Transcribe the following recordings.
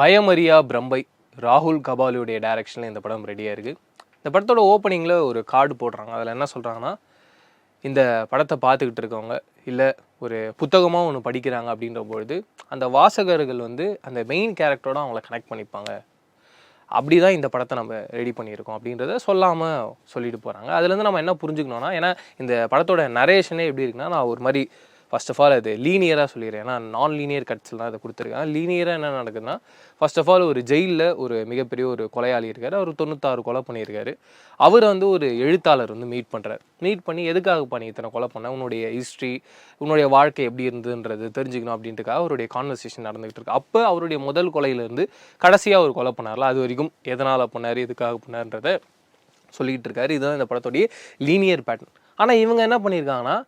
பயமரியா பிரம்பை ராகுல் கபாலியுடைய டைரக்ஷனில் இந்த படம் ரெடியாக இருக்குது இந்த படத்தோட ஓப்பனிங்கில் ஒரு கார்டு போடுறாங்க. அதில் என்ன சொல்கிறாங்கன்னா இந்த படத்தை பார்த்துக்கிட்டு இருக்கவங்க இல்லை ஒரு புத்தகமாக ஒன்று படிக்கிறாங்க அப்படின்ற பொழுது அந்த வாசகர்கள் வந்து அந்த மெயின் கேரக்டரோட அவங்கள கனெக்ட் பண்ணிப்பாங்க. அப்படி தான் இந்த படத்தை நம்ம ரெடி பண்ணியிருக்கோம் அப்படின்றத சொல்லாமல் சொல்லிட்டு போகிறாங்க அதுலேருந்து நம்ம என்ன புரிஞ்சுக்கணும்னா ஏன்னா இந்த படத்தோட நரேஷனே எப்படி இருக்குன்னா நான் ஒரு மாதிரி ஃபர்ஸ்ட் ஆஃப் ஆல் அது லீனியராக சொல்லிடுறேன். ஏன்னா நான் லீனியர் கட்ஸில் தான் அதை கொடுத்துருக்கேன் லீனியராக என்ன நடக்குதுன்னா ஃபர்ஸ்ட் ஆஃப் ஆல் ஒரு ஜெயிலில் ஒரு மிகப்பெரிய ஒரு கொலையாளி இருக்கார். அவர் தொண்ணூத்தாறு கொலை பண்ணியிருக்காரு. அவர் வந்து ஒரு எழுத்தாளர் வந்து மீட் பண்ணுறாரு மீட் பண்ணி எதுக்காக பண்ணி இத்தனை கொலை பண்ண? உன்னுடைய ஹிஸ்ட்ரி உன்னுடைய வாழ்க்கை எப்படி இருந்ததுன்றது தெரிஞ்சுக்கணும் அப்படின்ட்டுக்காக அவருடைய கான்வர்சேஷன் நடந்துகிட்டு இருக்கு. அப்போ அவருடைய முதல் கொலையிலேருந்து கடைசியாக ஒரு கொலை பண்ணார்ல அது வரைக்கும் எதனால் பண்ணார் எதுக்காக பண்ணார்ன்றதை சொல்லிக்கிட்டு இருக்காரு. இதுதான் இந்த படத்தோடைய லீனியர் பேட்டர்ன் ஆனால் இவங்க என்ன பண்ணியிருக்காங்கன்னா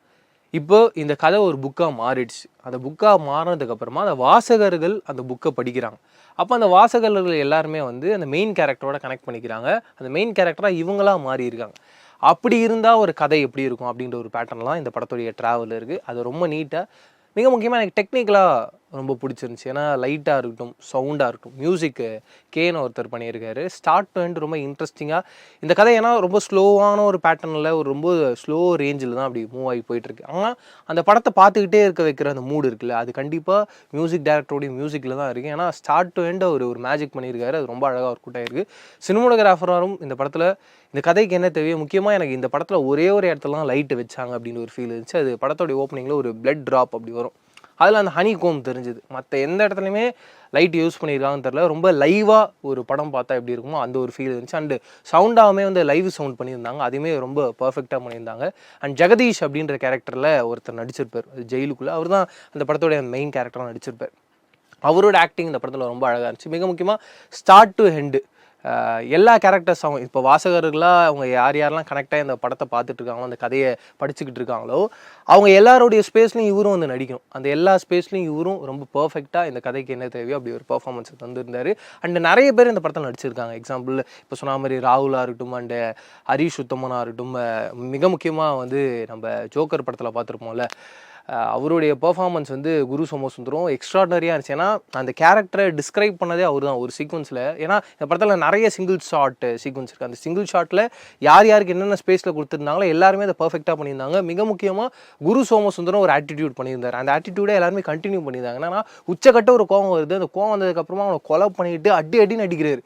இப்போ இந்த கதை ஒரு புக்காக மாறிடுச்சு. அந்த புக்காக மாறினதுக்கப்புறமா அந்த வாசகர்கள் அந்த புக்கை படிக்கிறாங்க. அப்போ அந்த வாசகர்கள் எல்லாருமே வந்து அந்த மெயின் கேரக்டரோட கனெக்ட் பண்ணிக்கிறாங்க. அந்த மெயின் கேரக்டராக இவங்களா மாறி இருக்காங்க அப்படி இருந்தால் ஒரு கதை எப்படி இருக்கும் அப்படின்ற ஒரு பேட்டர்ன்லாம் இந்த படத்துடைய ட்ராவல் இருக்குது அது ரொம்ப நீட்டாக மிக முக்கியமாக எனக்கு டெக்னிக்கலாக ரொம்ப பிடிச்சிருந்துச்சி. ஏன்னா லைட்டாக இருக்கட்டும் சவுண்டாக இருக்கட்டும் மியூசிக்கு கேன்னு ஒருத்தர் பண்ணியிருக்காரு. ஸ்டார்ட் டு ரொம்ப இன்ட்ரெஸ்டிங்காக இந்த கதை ஏன்னா ரொம்ப ஸ்லோவான ஒரு பேட்டர்னில் ஒரு ரொம்ப ஸ்லோ ரேஞ்சில் தான் அப்படி மூவ் ஆகி போயிட்டுருக்கு. ஆனால் அந்த படத்தை பார்த்துக்கிட்டே இருக்க வைக்கிற அந்த மூடு இருக்குல்ல அது கண்டிப்பாக மியூசிக் டேரக்டரோடைய மியூசிக்கில் தான் இருக்குது ஏன்னா ஸ்டார்ட் டு end ஒரு ஒரு மேஜிக் பண்ணியிருக்காரு. அது ரொம்ப அழகாக ஒரு கூட்டாக இருக்குது சினிமோடோகிராஃபரும் இந்த படத்தில் இந்த கதைக்கு என்ன தேவையோ முக்கியமாக எனக்கு இந்த படத்தில் ஒரே ஒரு இடத்துலலாம் லைட்டு வச்சாங்க அப்படின்னு ஒரு ஃபீல் இருந்துச்சு. அது படத்தோடைய ஓப்பனிங்கில் ஒரு பிளட் ட்ராப் அப்படி வரும். அதில் அந்த ஹனி கோம் தெரிஞ்சுது. மற்ற எந்த இடத்துலையுமே லைட் யூஸ் பண்ணியிருக்காங்கன்னு தெரில ரொம்ப லைவாக ஒரு படம் பார்த்தா எப்படி இருக்குமோ அந்த ஒரு ஃபீல் இருந்துச்சு. அண்டு சவுண்டாகவே வந்து லைவ் சவுண்ட் பண்ணியிருந்தாங்க. அதுவுமே ரொம்ப பர்ஃபெக்டாக பண்ணியிருந்தாங்க. அண்ட் ஜெகதீஷ் அப்படின்ற கேரக்டரில் ஒருத்தர் நடிச்சிருப்பார். ஜெயிலுக்குள்ளே. அவர் தான் அந்த படத்தோடைய மெயின் கேரக்டராக நடிச்சிருப்பார். அவரோட ஆக்டிங் இந்த படத்தில் ரொம்ப அழகாக இருந்துச்சு. மிக முக்கியமாக ஸ்டார்ட் டு ஹெண்டு எல்லா கேரக்டர்ஸ் அவங்க இப்போ வாசகர்களாக அவங்க யார் யாரெல்லாம் கனெக்டாக இந்த படத்தை பார்த்துட்டு இருக்காங்களோ அந்த கதையை படிச்சுக்கிட்டு இருக்காங்களோ அவங்க எல்லாருடைய ஸ்பேஸ்லையும் இவரும் வந்து நடிக்கணும். அந்த எல்லா ஸ்பேஸ்லையும் இவரும் ரொம்ப பர்ஃபெக்டாக இந்த கதைக்கு என்ன தேவையோ அப்படி ஒரு பர்ஃபார்மன்ஸ் தந்துருந்தார் அண்ட் நிறைய பேர் இந்த படத்தில் நடிச்சிருக்காங்க. எக்ஸாம்பிள் இப்போ சொன்ன மாதிரி ராகுலாக இருக்கட்டும் அண்டு ஹரிஷ் உத்தமனாக இருக்கட்டும் மிக முக்கியமாக வந்து நம்ம ஜோக்கர் படத்தில் பார்த்துருப்போம்ல அவருடைய பர்ஃபார்மன்ஸ் வந்து குரு சோமசுந்தரம் எக்ஸ்ட்ராடனரியாக இருந்துச்சு. ஏன்னா அந்த கேரக்டரை டிஸ்கிரைப் பண்ணதே அவர் தான் ஒரு சீக்வன்ஸில் ஏன்னா இந்த படத்தில் நிறைய சிங்கிள் ஷாட் சீக்வன்ஸ் இருக்குது அந்த சிங்கிள் ஷாட்டில் யார் யாருக்கு என்னென்ன ஸ்பேஸில் கொடுத்துருந்தாங்களோ எல்லாருமே அதை பர்ஃபெக்டாக பண்ணியிருந்தாங்க. மிக முக்கியமாக குரு சோமசுந்தரம் ஒரு ஆட்டிடியூட் பண்ணியிருந்தார். அந்த ஆட்டிடியூடை எல்லாருமே கண்டினியூ பண்ணியிருந்தாங்க. ஏன்னா உச்சக்கட்ட ஒரு கோவம் வருது. அந்த கோவம் வந்ததுக்கப்புறமா அவனை கொலை பண்ணிட்டு அடி அடின்னு அடிக்கிறாரு.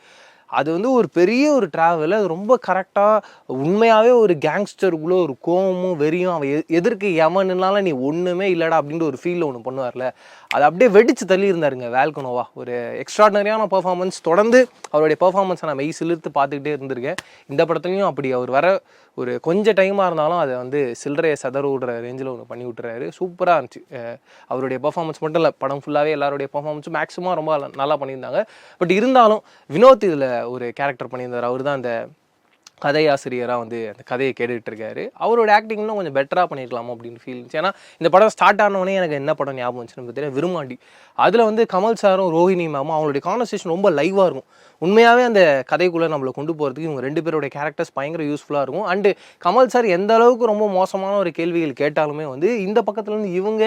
அது வந்து ஒரு பெரிய ஒரு ட்ராவல் அது ரொம்ப கரெக்டாக உண்மையாகவே ஒரு கேங்ஸ்டருக்குள்ளே ஒரு கோவமும் வெறியும் அவன் எ- எதிர்க்கு எவனுனால நீ ஒன்றுமே இல்லைடா அப்படின்ற ஒரு ஃபீலில் ஒன்று பண்ணுவார்ல. அது அப்படியே வெடித்து தள்ளி இருந்தாருங்க வேல்கனோவா ஒரு எக்ஸ்ட்ராடனரியான பர்ஃபார்மன்ஸ் தொடர்ந்து அவருடைய பர்ஃபார்மன்ஸை நான் மெய் சிலிர்த்து பார்த்துக்கிட்டே இருந்திருக்கேன். இந்த படத்துலையும் அப்படி அவர் வர ஒரு கொஞ்சம் டைமாக இருந்தாலும் அதை வந்து சில்லறையை சதற விடுற ரேஞ்சில் ஒன்று பண்ணி விட்டுறாரு. சூப்பராக இருந்துச்சு. அவருடைய பர்ஃபார்மன்ஸ் மட்டும் இல்லை படம் ஃபுல்லாகவே எல்லாருடைய பர்ஃபார்மன்ஸும் மேக்ஸிமம் ரொம்ப நல்லா பண்ணியிருந்தாங்க. பட் இருந்தாலும் வினோத் இதில் ஒரு கேரக்டர் பண்ணியிருந்தார். அவர் தான் அந்த கதையாசிரியராக வந்து அந்த கதையை கேட்டுகிட்டு இருக்காரு அவரோட ஆக்டிங் இன்னும் கொஞ்சம் பெட்டராக பண்ணியிருக்கலாமோ அப்படின்னு ஃபீல் இருந்துச்சு. ஏன்னா இந்த படம் ஸ்டார்ட் ஆனவொடனே எனக்கு என்ன படம் ஞாபகம் வந்துச்சுன்னு பார்த்தீங்கன்னா விருமாண்டி அதில் வந்து கமல் சாரும் ரோஹிணி மேமும் அவங்களுடைய கான்வர்சேஷன் ரொம்ப லைவாக இருக்கும். உண்மையாகவே அந்த கதைக்குள்ளே நம்மளை கொண்டு போகிறதுக்கு இவங்க ரெண்டு பேருடைய கேரக்டர்ஸ் பயங்கர யூஸ்ஃபுல்லாக இருக்கும். அண்டு கமல் சார் எந்த அளவுக்கு ரொம்ப மோசமான ஒரு கேள்விகள் கேட்டாலுமே வந்து இந்த பக்கத்துலேருந்து இவங்க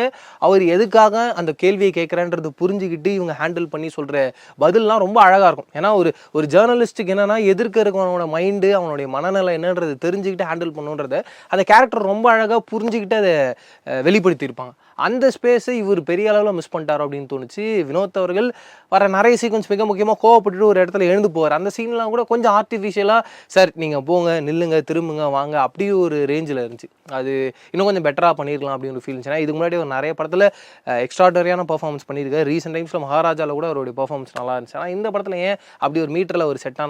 அவர் எதுக்காக அந்த கேள்வியை கேட்குறேன்றது புரிஞ்சுக்கிட்டு இவங்க ஹேண்டில் பண்ணி சொல்கிற பதில்லாம் ரொம்ப அழகாக இருக்கும். ஏன்னா ஒரு ஒரு ஜேர்னலிஸ்ட்டுக்கு என்னென்னா எதிர்க்க இருக்கவனோட மைண்டு அவனோட அவனுடைய மனநிலை என்னன்றது தெரிஞ்சுக்கிட்டு ஹேண்டில் பண்ணுன்றத அந்த கேரக்டர் ரொம்ப அழகாக புரிஞ்சுக்கிட்டு அதை வெளிப்படுத்தியிருப்பாங்க. அந்த ஸ்பேஸை இவர் பெரிய அளவில் மிஸ் பண்ணிட்டார் அப்படின்னு தோணுச்சு. வினோத் அவர்கள் வர நிறைய சீக்வன்ஸ் மிக முக்கியமாக கோவப்பட்டுட்டு ஒரு இடத்துல எழுந்து போவார். அந்த சீன்லாம் கூட கொஞ்சம் ஆர்டிஃபிஷியலாக சார் நீங்கள் போங்க நில்லுங்க திரும்புங்க வாங்க அப்படி ஒரு ரேஞ்சில் இருந்துச்சு. அது இன்னும் கொஞ்சம் பெட்டராக பண்ணியிருக்கலாம் அப்படின்னு ஒரு ஃபீல் இருந்துச்சுன்னா இதுக்கு முன்னாடி ஒரு நிறைய படத்தில் எக்ஸ்ட்ராடரியான பர்ஃபார்மன்ஸ் பண்ணியிருக்காரு. ரீசெண்ட் டைம்ஸில் மகாராஜாவில் கூட அவருடைய பர்ஃபார்மன்ஸ் நல்லா இருந்துச்சு. ஆனால் இந்த படத்தில் ஏன் அப்படி ஒரு மீட்டரில் ஒரு செட்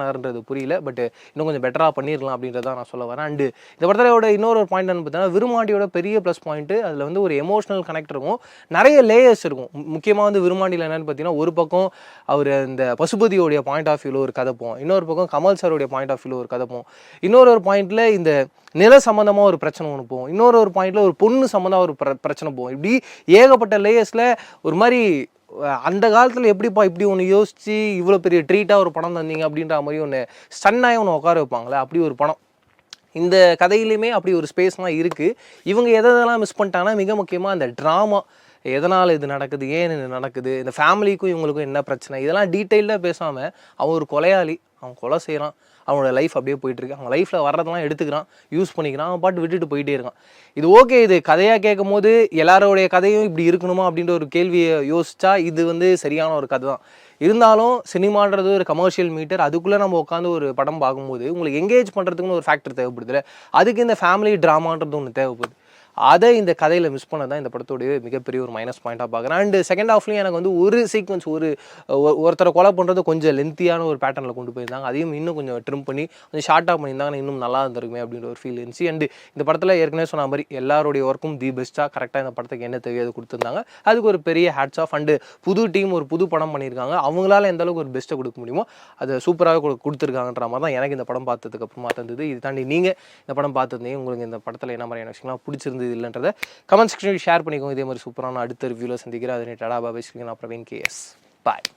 புரியல. பட் இன்னும் கொஞ்சம் பெட்டராக பண்ணிடலாம் அப்படின்றத நான் சொல்ல வரேன். அண்டு இந்த படத்தில் இன்னொரு பாயிண்ட் என்ன பார்த்தீங்கன்னா விருமாண்டியோட பெரிய ப்ளஸ் பாயிண்ட்டு அதில் வந்து ஒரு எமோஷனல் கனெக்ட் இருக்கும். நிறைய லேயர்ஸ் இருக்கும். முக்கியமாக வந்து விருமாண்டியில் என்னன்னு பார்த்தீங்கன்னா ஒரு பக்கம் அவர் இந்த பசுபதியோடைய பாயிண்ட் ஆஃப் வியூவில் ஒரு கதை போவோம். இன்னொரு பக்கம் கமல் சாருடைய பாயிண்ட் ஆஃப் வியூவில் ஒரு கதை போகும் இன்னொரு ஒரு பாயிண்ட்டில் இந்த நில சம்மந்தமாக ஒரு பிரச்சனை ஒன்று போகும் இன்னொரு ஒரு பாயிண்டில் ஒரு பொண்ணு சம்மந்தமாக ஒரு பிர- பிரச்சனை போகும் இப்படி ஏகப்பட்ட லேயர்ஸில் ஒரு மாதிரி அந்த காலத்தில் எப்படிப்பா இப்படி ஒன்று யோசித்து இவ்வளோ பெரிய ட்ரீட்டாக ஒரு படம் தந்தீங்க அப்படின்ற மாதிரி ஒன்று ஸ்டன்னாக ஒன்று உட்கார வைப்பாங்களே அப்படி ஒரு படம். இந்த கதையிலையுமே அப்படி ஒரு ஸ்பேஸ்லாம் இருக்குது இவங்க எதை எதெல்லாம் மிஸ் பண்ணிட்டாங்கன்னா மிக முக்கியமாக அந்த ட்ராமா எதனால் இது நடக்குது? ஏன் இது நடக்குது? இந்த ஃபேமிலிக்கும் இவங்களுக்கும் என்ன பிரச்சனை? இதெல்லாம் டீட்டெயிலாக பேசாமல் அவன் ஒரு கொலையாளி. அவன் கொலை செய்கிறான் அவனோட லைஃப் அப்படியே போயிட்டுருக்கு அவன் லைஃப்பில் வர்றதெல்லாம் எடுத்துக்கிறான். யூஸ் பண்ணிக்கிறான். அவன் பாட்டு விட்டுட்டு போயிட்டே இருக்கான். இது ஓகே இது கதையாக கேட்கும் போது எல்லாரோடைய கதையும் இப்படி இருக்கணுமா அப்படின்ற ஒரு கேள்வியை யோசித்தா இது வந்து சரியான ஒரு கதை தான் இருந்தாலும் சினிமான்றது ஒரு கமர்ஷியல் மீட்டர் அதுக்குள்ளே நம்ம உட்காந்து ஒரு படம் பார்க்கும்போது உங்களுக்கு எங்கேஜ் பண்ணுறதுக்குன்னு ஒரு ஃபேக்டர் தேவைப்படுதுல அதுக்கு இந்த ஃபேமிலி ட்ராமான்றது ஒன்று தேவைப்படுது. அதை இந்த கதையில் மிஸ் பண்ண தான் இந்த படத்தோடைய மிகப்பெரிய ஒரு மைனஸ் பாயிண்ட்டாக பார்க்குறேன். அண்ட் செகண்ட் ஹாஃப்லையும் எனக்கு வந்து ஒரு சீக்வன்ஸ் ஒரு ஒருத்தரை கொலை பண்ணுறது கொஞ்சம் லென்த்தியான ஒரு பேட்டர்னில் கொண்டு போயிருந்தாங்க. அதையும் இன்னும் கொஞ்சம் ட்ரிம் பண்ணி கொஞ்சம் ஷார்ட்டாக பண்ணியிருந்தாங்க இன்னும் நல்லா இருந்திருக்குமே அப்படின்ற ஒரு ஃபீல் இருந்துச்சு. அண்ட் இந்த படத்தில் ஏற்கனவே சொன்ன மாதிரி எல்லாருடைய ஒர்க்கும் தி பெஸ்ட்டாக கரெக்டாக இந்த படத்துக்கு என்ன தேவையோ அது கொடுத்துருந்தாங்க. அதுக்கு ஒரு பெரிய ஹேட்ஸ் ஆஃப் அண்டு புது டீம் ஒரு புது படம் பண்ணியிருக்காங்க. அவங்களால எந்த அளவுக்கு ஒரு பெஸ்ட்டை கொடுக்க முடியுமோ அதை சூப்பராக கொடுத்துருக்காங்கன்ற மாதிரி தான் எனக்கு இந்த படம் பார்த்ததுக்கு அப்புறமா தந்தது இது தாண்டி நீங்கள் இந்த படம் பார்த்துருந்தீங்க. உங்களுக்கு இந்த படத்தில் என்ன மாதிரியான விஷயங்கள்லாம் பிடிச்சிருந்தது இல்லைன்றதை கமெண்ட் செக்ஷனில் ஷேர் பண்ணிக்கோங்க. இதே மாதிரி சூப்பரான அடுத்த ரிவ்யூவில் சந்திக்கிறேன். அதனை டடா பாபா நான் பிரவீன் கேஎஸ் பாய்